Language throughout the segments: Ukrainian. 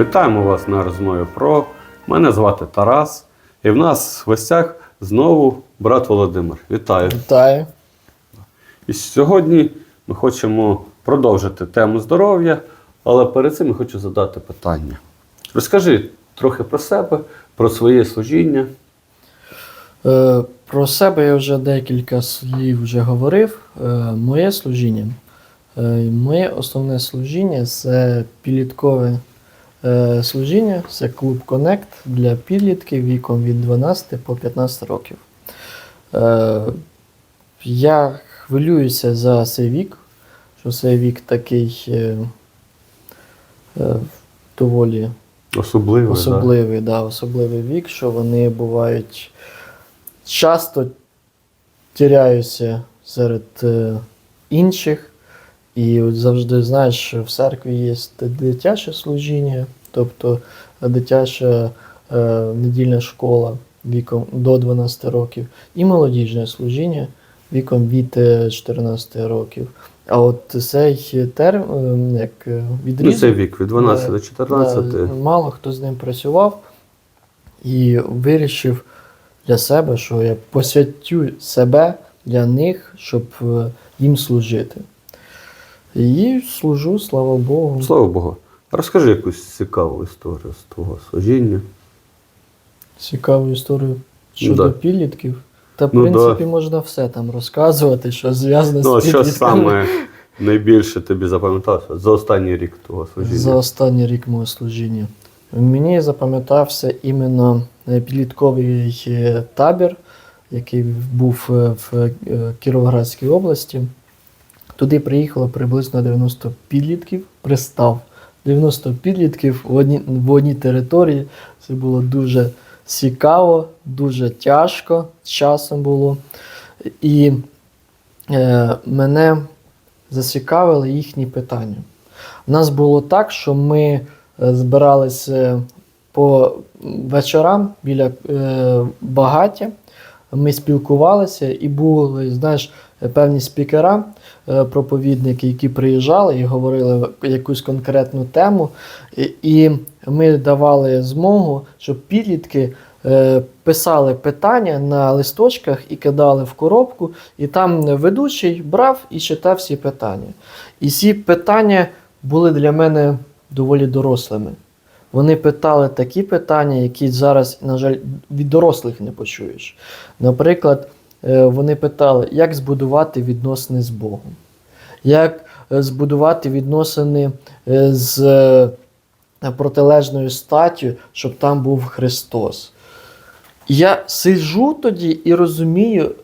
Вітаємо вас на розмові про. Мене звати Тарас, і в нас в гостях знову брат Володимир. Вітаю. Вітаю. І сьогодні ми хочемо продовжити тему здоров'я, але перед цим я хочу задати питання. Розкажи трохи про себе, про своє служіння. Е, про себе я вже декілька слів вже говорив. Е, моє служіння. Е, моє основне служіння це підліткове служіння, це клуб Connect для підлітків віком від 12 по 15 років. Е, я хвилююся за цей вік, що цей вік такий е, е, доволі Особливо. Да? Особливий, да, особливий вік, що вони бувають часто тіряються серед е, інших. І от завжди знаєш, що в церкві є дитяче служіння, тобто дитяча е, недільна школа віком до 12 років, і молодіжне служіння віком від е, 14 років. А от цей термін, як е, Ну, відрізок, це вік від 12 до 14. Да, мало хто з ним працював і вирішив для себе, що я посвятю себе для них, щоб е, їм служити. І служу, слава Богу. Слава Богу. Розкажи якусь цікаву історію з твого служіння. Цікаву історію щодо Да. підлітків. Та, в Ну, принципі, можна все там розказувати, що зв'язане Ну, з що підлітками. саме найбільше тобі запам'яталося за останній рік твого служіння? За останній рік мого служіння. Мені запам'ятався іменно е, підлітковий е, табір, який був е, в Кіровоградській області. Туди приїхало приблизно 90 підлітків, пристав 90 підлітків в одній, в одній території. Це було дуже цікаво, дуже тяжко часом було. І е, мене зацікавили їхні питання. У нас було так, що ми е, збиралися по вечорам біля е, багаття, ми спілкувалися і були, знаєш, певні спікера, е, проповідники, які приїжджали і говорили якусь конкретну тему. І, ми давали змогу, щоб підлітки е, писали питання на листочках і кидали в коробку, і там ведучий брав і читав всі питання. І ці питання були для мене доволі дорослими. Вони питали такі питання, які зараз, на жаль, від дорослих не почуєш. Наприклад, вони питали, як збудувати відносини з Богом, як е, збудувати відносини е, з е, протилежною статтю, щоб там був Христос. Я сиджу тоді і розумію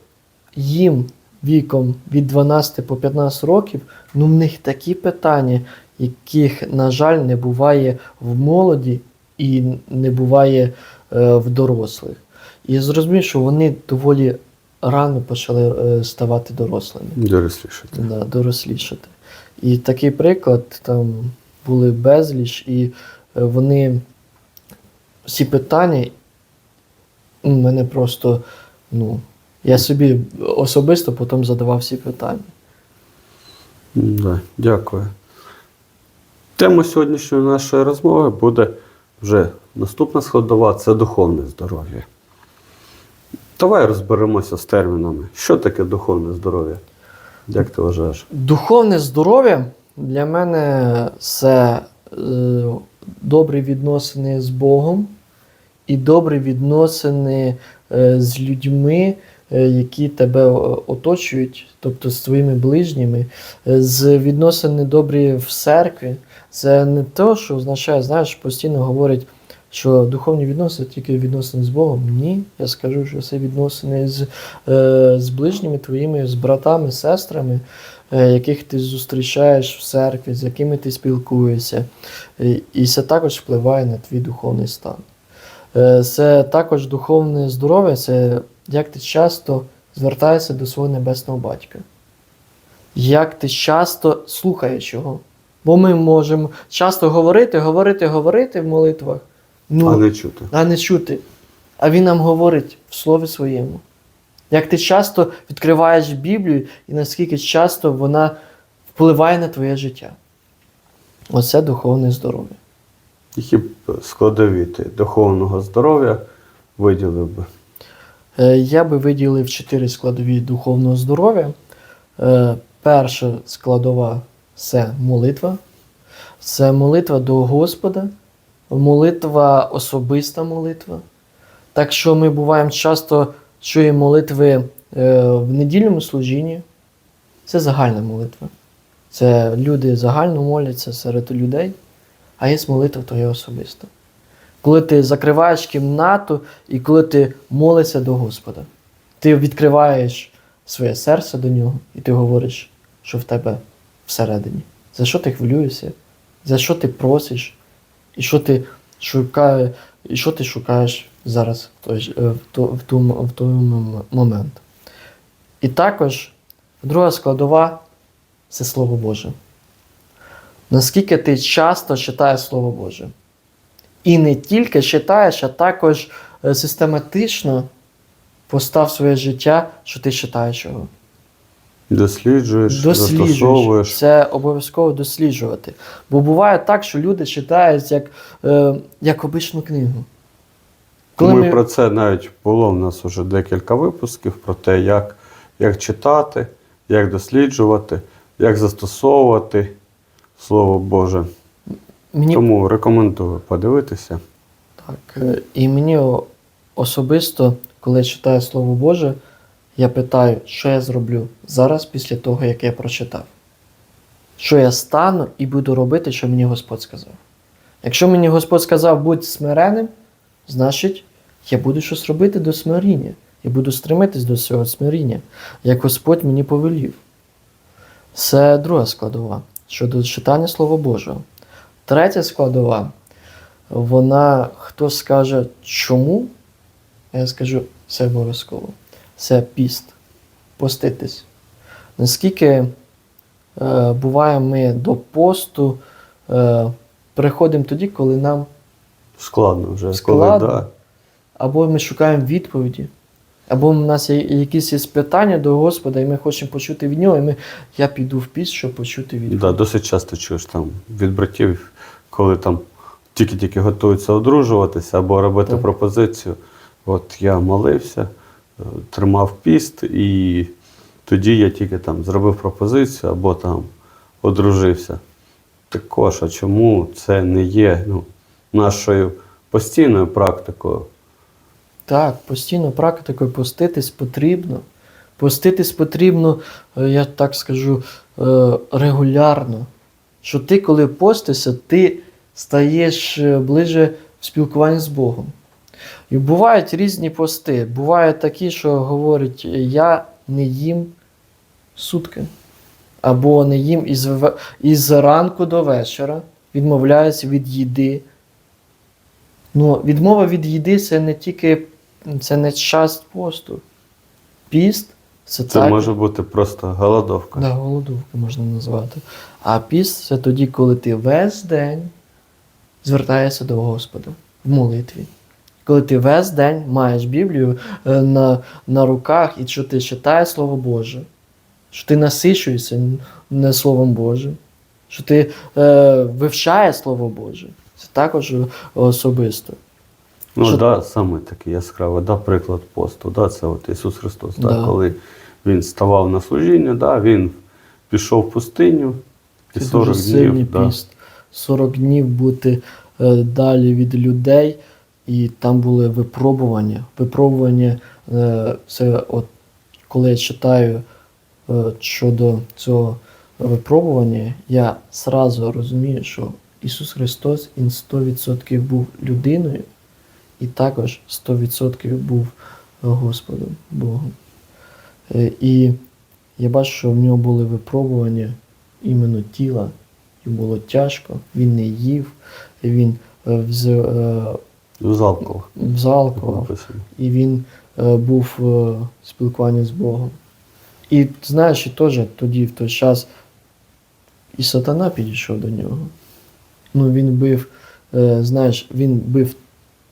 їм віком від 12 по 15 років, ну в них такі питання, яких, на жаль, не буває в молоді і не буває е, в дорослих. І я зрозумів, що вони доволі рано почали е, ставати дорослими, Доросліше. да, дорослішати. І такий приклад там були безліч, і е, вони всі питання ну, мене просто, ну, я собі особисто потім задавав всі питання. Да, дякую. Тема сьогоднішньої нашої розмови буде вже наступна складова це духовне здоров'я. Давай розберемося з термінами. Що таке духовне здоров'я? Як ти вважаєш? Духовне здоров'я для мене це е, добрі відносини з Богом і добрі відносини е, з людьми, е, які тебе е, оточують, тобто з твоїми ближніми, Е, з відносини добрі в церкві. Це не те, що означає, знаєш, постійно говорять, що духовні відносини тільки відносини з Богом. Ні, я скажу, що це відносини з, е, з ближніми твоїми, з братами, сестрами, е, яких ти зустрічаєш в церкві, з якими ти спілкуєшся. І, і це також впливає на твій духовний стан. Е, Це також духовне здоров'я, це як ти часто звертаєшся до свого небесного батька. Як ти часто слухаєш його. Бо ми можемо часто говорити, говорити, говорити в молитвах, ну, А не чути. а не чути. А він нам говорить в слові своєму. Як ти часто відкриваєш Біблію і наскільки часто вона впливає на твоє життя. Оце духовне здоров'я. Які б складові ти духовного здоров'я виділив би? Е, Я би виділив чотири складові духовного здоров'я. Е, Перша складова це молитва. Це молитва до Господа, молитва особиста молитва. Так що ми буваємо часто чуємо молитви е, в недільному служінні. Це загальна молитва. Це люди загально моляться серед людей, а є молитва твоя особиста. Коли ти закриваєш кімнату і коли ти молишся до Господа, ти відкриваєш своє серце до нього, і ти говориш, що в тебе всередині. За що ти хвилюєшся, за що ти просиш, і що ти шукає, і що ти шукаєш зараз в той, е, в ту- в той момент. І також друга складова це Слово Боже. Наскільки ти часто читаєш Слово Боже? І не тільки читаєш, а також е, систематично постав своє життя, що ти читаєш його. Досліджуєш, Досліджуєш. застосовуєш. Це обов'язково досліджувати. Бо буває так, що люди читають як, е, як обичну книгу. Коли ми, ми- про це навіть було в нас вже декілька випусків про те, як, як читати, як досліджувати, як застосовувати Слово Боже. Мені Тому рекомендую подивитися. Так, е, і мені особисто, коли я читаю Слово Боже, я питаю, що я зроблю зараз після того, як я прочитав. Що я стану і буду робити, що мені Господь сказав. Якщо мені Господь сказав, будь смиренним, значить я буду щось робити до смиріння. Я буду стремитись до цього смиріння, як Господь мені повелів. Це друга складова щодо читання Слова Божого. Третя складова вона хто скаже чому, я скажу це обов'язково. Це піст. Поститись. Наскільки е, буває, ми до посту е, приходимо тоді, коли нам Складно вже. Складно. Коли, да. або ми шукаємо відповіді, або в нас є якісь є питання до Господа, і ми хочемо почути від нього, і ми, я піду в піст, щоб почути відповідь. Да, досить часто чуєш там від братів, коли там тільки-тільки готуються одружуватися або робити Так. пропозицію. От я молився, тримав піст, і тоді я тільки там зробив пропозицію або там одружився. Також, а чому це не є ну, нашою постійною практикою? Так, постійно практикою поститись потрібно. Поститись потрібно, е, я так скажу, е, регулярно. Що ти, коли постишся, ти стаєш е, ближе в спілкуванні з Богом. І бувають різні пости. Бувають такі, що говорять, я не їм сутки. Або не їм із, із ранку до вечора, відмовляються від їди. Ну, відмова від їди це не тільки це не часть посту. Піст це, Це так, може бути просто голодовка. да, голодовка можна назвати. А піст це тоді, коли ти весь день звертаєшся до Господа в молитві. Коли ти весь день маєш Біблію е, на, на руках і що ти читаєш Слово Боже, що ти насичуєшся не Словом Божим, що ти е, вивчаєш Слово Боже. Це також особисто. Ну Що- так, да, саме такий яскравий, да, приклад посту. Да, це от Ісус Христос. Да. Да. Коли Він ставав на служіння, да, Він пішов в пустиню і Це 40 дуже сильний днів. Да. піст. 40 днів бути е, далі від людей, і там були випробування. Випробування е, це от коли я читаю е, щодо цього випробування, я сразу розумію, що Ісус Христос Він 100% був людиною, і також 100% був Господом Богом. Е, І я бачу, що в нього були випробування іменно тіла. Йому було тяжко, він не їв, він е, вз, е, Залкова. і він е, був е, в спілкуванні з Богом. І знаєш, і теж тоді, в той час, і сатана підійшов до нього. Ну, він бив, е, знаєш, він бив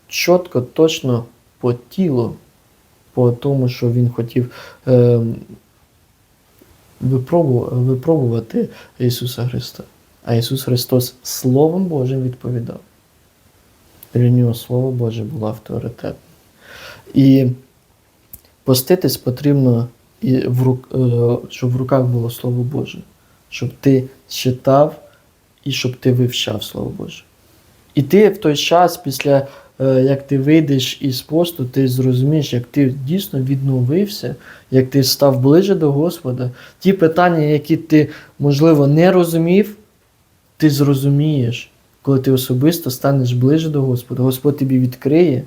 чітко, точно по тілу, по тому, що він хотів е, випробу- випробувати Ісуса Христа. А Ісус Христос Словом Божим відповідав. Для нього Слово Боже було авторитетним. І поститись потрібно, і в е, щоб в руках було Слово Боже, щоб ти читав і щоб ти вивчав Слово Боже. І ти в той час, після е, як ти вийдеш із посту, ти зрозумієш, як ти дійсно відновився, як ти став ближче до Господа. Ті питання, які ти, можливо, не розумів, ти зрозумієш, коли ти особисто станеш ближче до Господа. Господь тобі відкриє,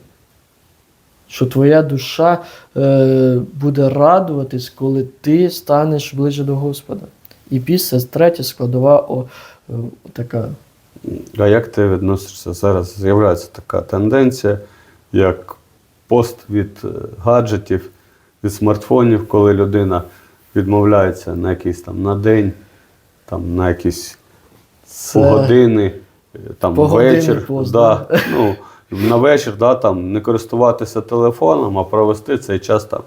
що твоя душа е, буде радуватись, коли ти станеш ближче до Господа. І після третя складова о, е, така А як ти відносишся? Зараз з'являється така тенденція, як пост від е, гаджетів, від смартфонів, коли людина відмовляється на якийсь там на день, там на якісь Це погодини, е, там погодинний вечір. да, ну, на вечір да, там, не користуватися телефоном, а провести цей час там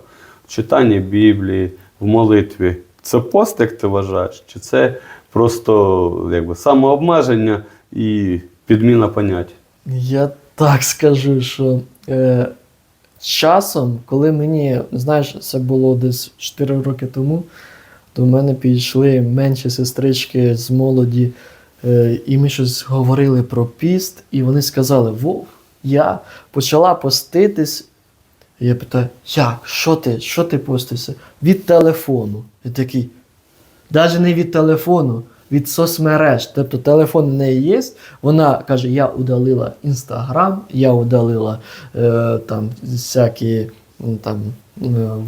в читанні Біблії, в молитві. Це пост, як ти вважаєш? Чи це просто якби, самообмеження і підміна понять? Я так скажу, що е, часом, коли мені, знаєш, це було десь 4 роки тому, до мене підійшли менші сестрички з молоді, і ми щось говорили про піст, і вони сказали: Вов, я почала поститись. І Я питаю, як? Що ти? Що ти постишся? Від телефону. Я такий, навіть не від телефону, від соцмереж. Тобто телефон в неї є. Вона каже: я удалила Інстаграм, я удалила е, там всякі там е,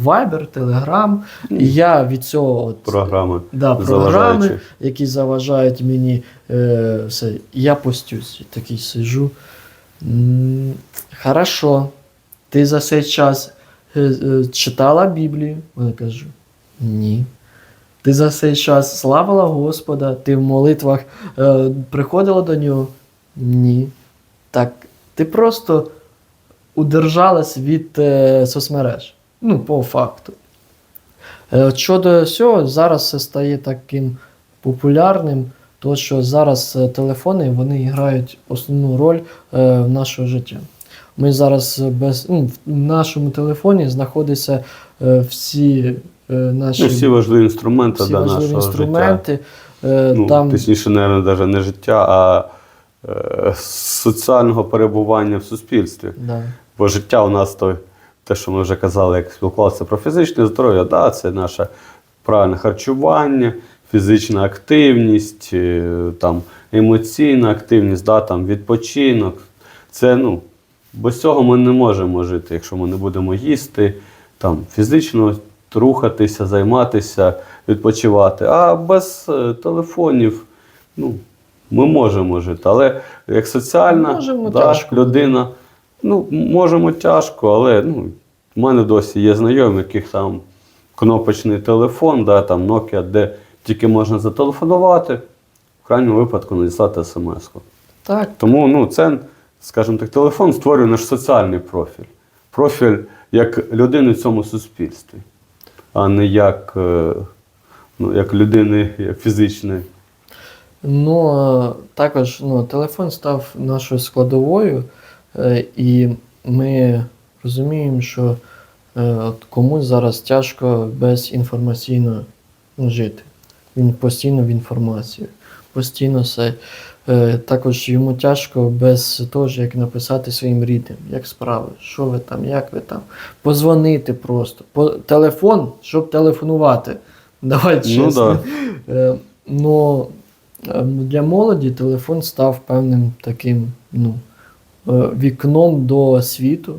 Viber, Telegram. І я від цього от, Програми. да, програми, які заважають мені е, все. Я постюсь. Такий сижу. Хорошо. Ти за цей час е, е, читала Біблію? Вона каже, ні. Ти за цей час славила Господа, ти в молитвах е, приходила до нього? Ні. Так, ти просто удержалась від е, соцмереж. Ну, по факту. Е, Щодо цього, зараз це стає таким популярним, то що зараз е, телефони вони грають основну роль е, в нашого життя. Ми зараз без, ну, в нашому телефоні знаходяться всі наші Ну, всі важливі інструменти всі да, важливі нашого інструменти. Життя. Ну, там, Точніше, навіть, навіть не життя, а е, соціального перебування в суспільстві. да. Бо життя у нас то, те, що ми вже казали, як спілкувалися про фізичне здоров'я, да, це наше правильне харчування, фізична активність, е, там, емоційна активність, да, там, відпочинок. Це, ну, без цього ми не можемо жити, якщо ми не будемо їсти, там, фізично рухатися, займатися, відпочивати. А без е, телефонів ну, ми можемо жити. Але як соціальна Можемо, да, людина, ну, можемо тяжко, але ну, в мене досі є знайомі, яких там кнопочний телефон, да, там Nokia, де тільки можна зателефонувати, в крайньому випадку надіслати смс-ку. Так, Тому ну, це, скажімо так, телефон створює наш соціальний профіль. Профіль як людини в цьому суспільстві, а не як, е, ну, як людини як фізичної. Ну, також ну, телефон став нашою складовою, і ми розуміємо, що е, от комусь зараз тяжко без інформаційно ну, жити. Він постійно в інформації, постійно все. Е, Також йому тяжко без того, як написати своїм рідним, як справи, що ви там, як ви там. Позвонити просто. По, телефон, щоб телефонувати. Давай Ну, чесно. Е, Ну, Ем, Для молоді телефон став певним таким ну, е, вікном до світу.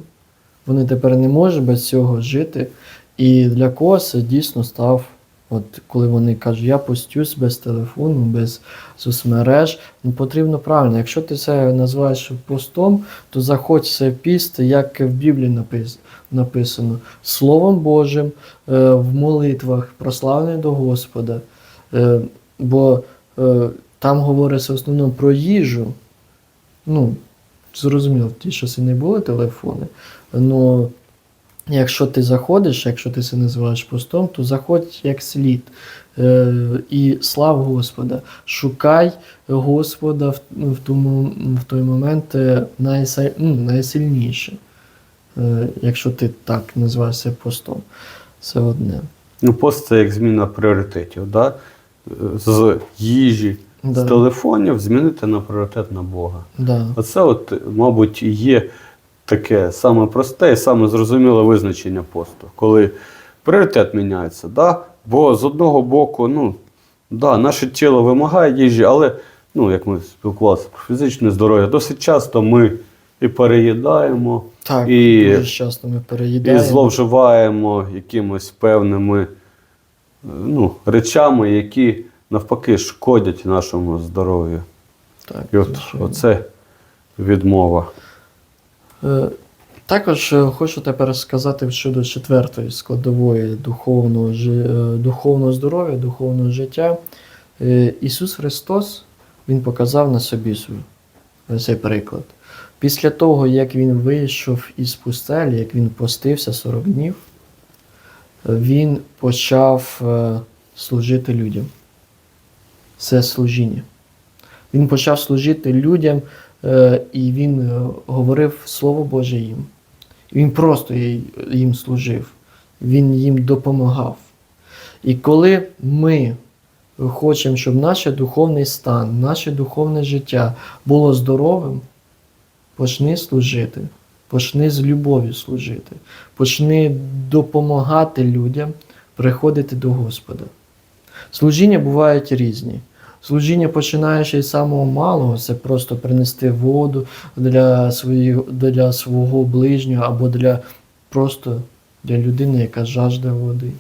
Вони тепер не можуть без цього жити. І для когось це дійсно став, от коли вони кажуть, я постюсь без телефону, без соцмереж, ну потрібно правильно. Якщо ти це називаєш постом, то заходь в цей піст, як в Біблії напис- написано, Словом Божим, е, в молитвах, прославлений до Господа. Е, Бо е, там говориться в основному про їжу. Ну, зрозуміло, ті часи не були телефони. Но якщо ти заходиш, якщо ти це називаєш постом, то заходь як слід. Е, і слав Господа. Шукай Господа в, тому, в той момент е, ну, найсильніше. Е, якщо ти так називаєш це постом. Це одне. Ну, пост це як зміна пріоритетів, да? з їжі, з телефонів змінити на пріоритет на Бога. Да. Оце, от, мабуть, є таке саме просте і саме зрозуміле визначення посту, коли пріоритет міняється. Да? Бо з одного боку, ну, да, наше тіло вимагає їжі, але, ну, як ми спілкувалися про фізичне здоров'я, досить часто ми і переїдаємо, Так, І- дуже часто ми і зловживаємо якимось певними ну, речами, які навпаки шкодять нашому здоров'ю. Так, І от звичайно. оце відмова. Е, Також е, хочу тепер сказати щодо четвертої складової духовного, е, духовного здоров'я, духовного життя. Е, Ісус Христос Він показав на собі свій цей приклад. Після того, як Він вийшов із пустелі, як Він постився 40 днів, Він почав служити людям. Це служіння. Він почав служити людям, е, і він е, говорив Слово Боже їм. Він просто їм служив, він їм допомагав. І коли ми хочемо, щоб наш духовний стан, наше духовне життя було здоровим, почни служити, почни з любов'ю служити, почни допомагати людям приходити до Господа. Служіння бувають різні. Служіння, починаючи з самого малого, це просто принести воду для, свої, для свого ближнього або для просто для людини, яка жажде води.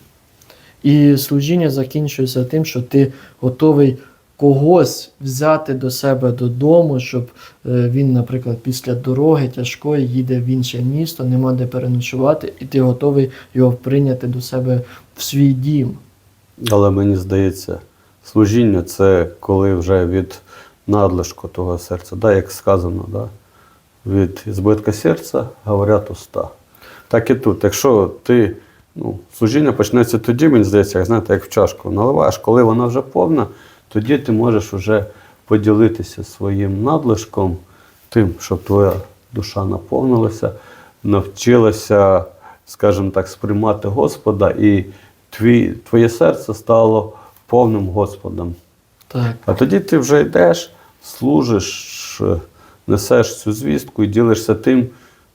І служіння закінчується тим, що ти готовий когось взяти до себе додому, щоб е, він, наприклад, після дороги тяжкої їде в інше місто, нема де переночувати, і ти готовий його прийняти до себе в свій дім. Але мені здається, служіння це коли вже від надлишку того серця, да, як сказано, да, від збитка серця говорять уста. Так і тут, якщо ти, ну, служіння почнеться тоді, мені здається, як знаєте, як в чашку наливаєш, коли вона вже повна, тоді ти можеш вже поділитися своїм надлишком, тим, щоб твоя душа наповнилася, навчилася, скажімо так, сприймати Господа, і твій, твоє серце стало повним Господом. Так. А тоді ти вже йдеш, служиш, е, несеш цю звістку і ділишся тим,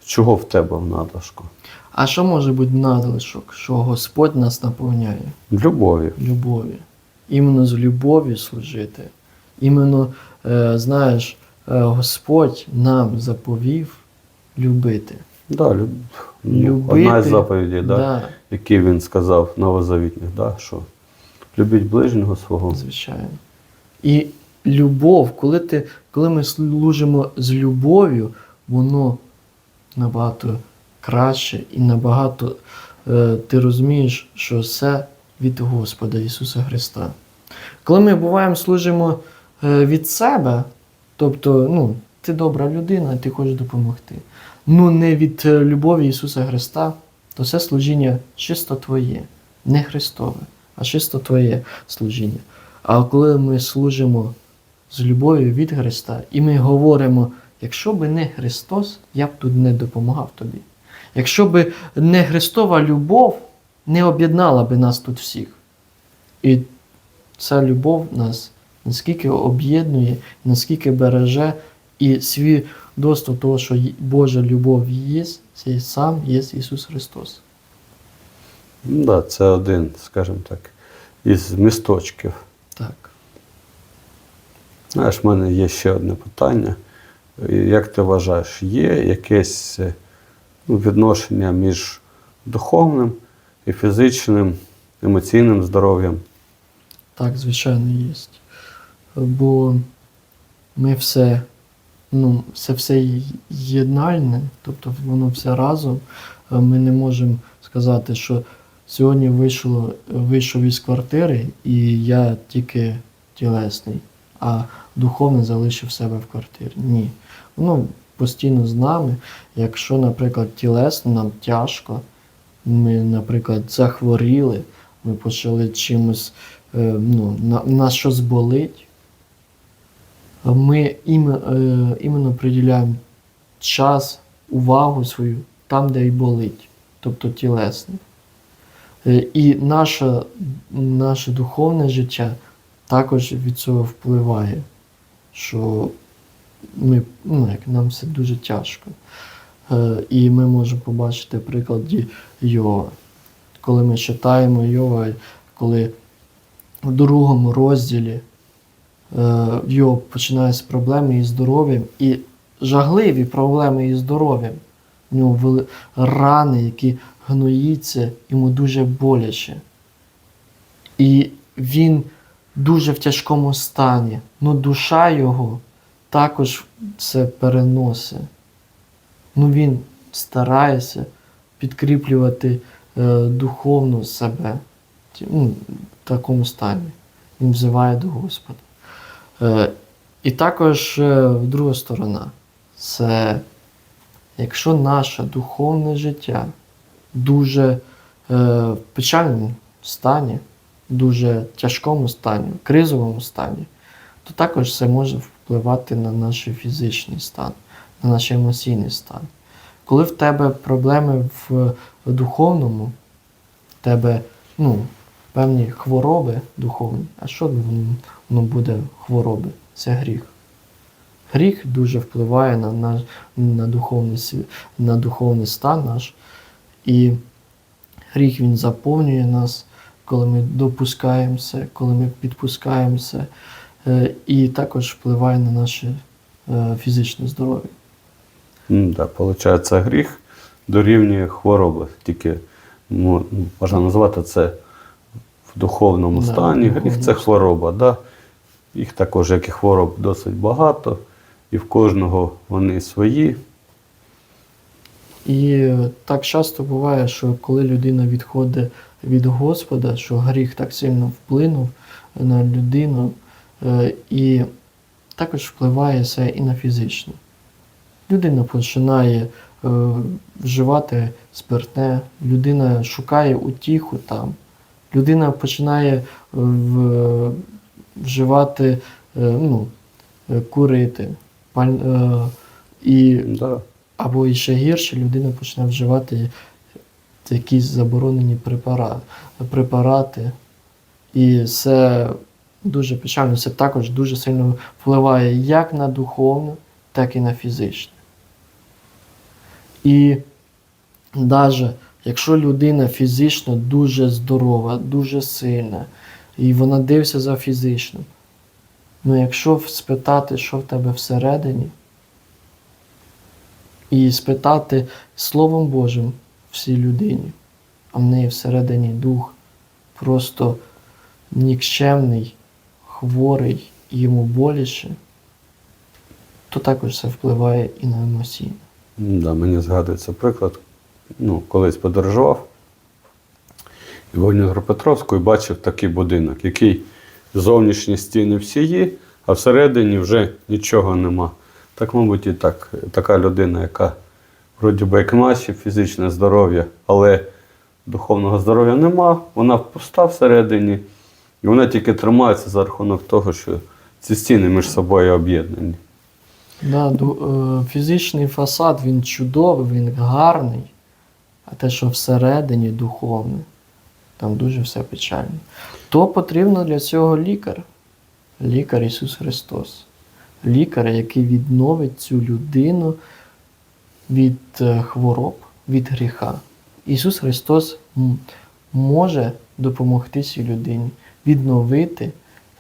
чого в тебе в надлишку. А що може бути надлишок, що Господь нас наповняє? Любові. Любові. Іменно з любов'ю служити. Іменно, е, знаєш, е, Господь нам заповів любити. Да, люб... ну, Любити, Одна із заповідей, да, Да, які він сказав новозавітних, да, що любіть ближнього свого. звичайно. І любов, коли, ти, коли ми служимо з любов'ю, воно набагато краще і набагато е, ти розумієш, що це від Господа Ісуса Христа. Коли ми буваємо служимо е, від себе, тобто, ну, ти добра людина, ти хочеш допомогти. Ну, не від е, любові Ісуса Христа, то це служіння чисто твоє, не Христове, а чисто твоє служіння. А коли ми служимо з любов'ю від Христа, і ми говоримо, якщо би не Христос, я б тут не допомагав тобі. Якщо би не Христова любов, не об'єднала би нас тут всіх. І ця любов нас наскільки об'єднує, наскільки береже, і свідоцтво того, що Божа любов є, це сам є Ісус Христос. Ну, да, це один, скажімо так, із місточків. Так. Знаєш, в мене є ще одне питання. Як ти вважаєш, є якесь е, ну, відношення між духовним і фізичним, емоційним здоров'ям? Так, звичайно, є. Бо ми все, ну, це все єднальне, тобто воно все разом. Е, Ми не можемо сказати, що сьогодні вийшло, вийшов із квартири і я тільки тілесний, а духовне залишив себе в квартирі. Ні. Воно постійно з нами. Якщо, наприклад, тілесно нам тяжко, ми, наприклад, захворіли, ми почали чимось, е, ну, на, нас щось болить, ми іме, е, іменно приділяємо час, увагу свою там, де й болить, тобто тілесно. Е, І наше, наше духовне життя також від цього впливає, що ми, ну, як, нам все дуже тяжко. Е, І ми можемо побачити прикладі Йова. Коли ми читаємо Йова, коли в другому розділі е, Йов починає з проблеми із здоров'ям і жахливі проблеми із здоров'ям. У нього рани, які гноїться, йому дуже боляче. І він дуже в тяжкому стані. Ну душа його також це переносить. Ну він старається підкріплювати е, духовно себе ну, в такому стані. Він взиває до Господа. Е, і також е, друга сторона це якщо наше духовне життя дуже е, в печальному стані, дуже тяжкому стані, кризовому стані, то також це може впливати на наш фізичний стан, на наш емоційний стан. Коли в тебе проблеми в духовному, в тебе ну, певні хвороби духовні, а що воно, буде хвороби? Це гріх. Гріх дуже впливає на, наш, на, духовний, на духовний стан наш. І гріх він заповнює нас, коли ми допускаємося, коли ми підпускаємося, е, і також впливає на наше е, фізичне здоров'я. М, Да, получається, гріх дорівнює хвороби. Тільки мо- можна назвати це в духовному Да, стані. Гріх це хвороба. Да? Їх також, як і хвороб, досить багато, і в кожного вони свої. І так часто буває, що коли людина відходить від Господа, що гріх так сильно вплинув на людину, е, і також впливає це і на фізичне. Людина починає е, вживати спиртне, людина шукає утіху там, людина починає е, в- вживати, е, ну, е, курити. паль- і Да. або і ще гірше, людина почне вживати якісь заборонені препарати, препарати. І це дуже печально. Це також дуже сильно впливає як на духовне, так і на фізичне. І навіть якщо людина фізично дуже здорова, дуже сильна, і вона дивиться за фізичним, ну якщо спитати, що в тебе всередині, і спитати Словом Божим всій людині, а в неї всередині дух просто нікчемний, хворий і йому боляче, то також це впливає і на емоційне. Да, мені згадується приклад. Ну, колись подорожував в і бачив такий будинок, який зовнішні стіни всі є, а всередині вже нічого нема. Так, мабуть, і так, така людина, яка вроді би як наші, фізичне здоров'я, але духовного здоров'я нема, вона пуста всередині, і вона тільки тримається за рахунок того, що ці стіни між собою об'єднані. Да, е, фізичний фасад він чудовий, він гарний, а те, що всередині духовне, там дуже все печально. То потрібно для цього лікар. Лікар Ісус Христос. Лікар, який відновить цю людину від е, хвороб, від гріха. Ісус Христос може допомогти цій людині відновити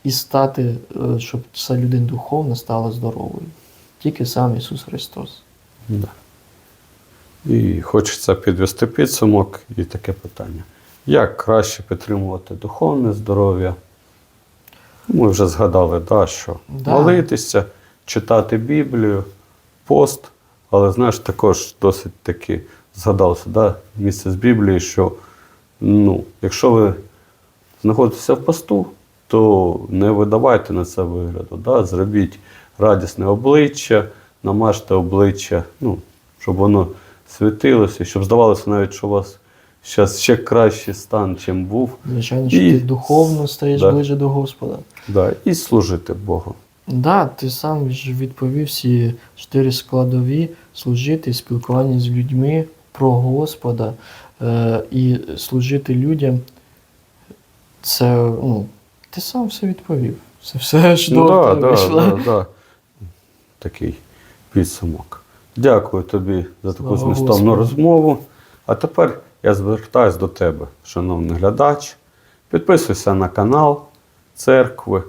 і стати, е, щоб ця людина духовно стала здоровою. Тільки сам Ісус Христос. І хочеться підвести підсумок і таке питання. Як краще підтримувати духовне здоров'я? Ми вже згадали, да, що Да. молитися, читати Біблію, пост, але знаєш, також досить таки згадалося да, місце з Біблії, що ну, якщо ви знаходитеся в посту, то не видавайте на це вигляду. Да? Зробіть радісне обличчя, намажте обличчя, ну, щоб воно світилося, щоб здавалося навіть, що у вас зараз ще кращий стан, чим був. Звичайно, що І- ти духовно стаєш Да. ближче до Господа. Да, і служити Богу. Да, ти сам ж відповів всі чотири складові служити, спілкування з людьми про Господа е, і служити людям. Це, ну, ти сам все відповів. Це все ж Ну, добре да, да, да, да. Такий підсумок. Дякую тобі за таку Слава змістовну Господу. розмову. А тепер я звертаюсь до тебе, шановний глядач. Підписуйся на канал церкви,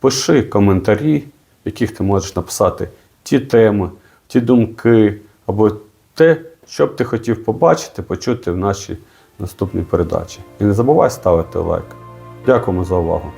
пиши коментарі, в яких ти можеш написати ті теми, ті думки, або те, що б ти хотів побачити, почути в нашій наступній передачі. І не забувай ставити лайк. Дякуємо за увагу.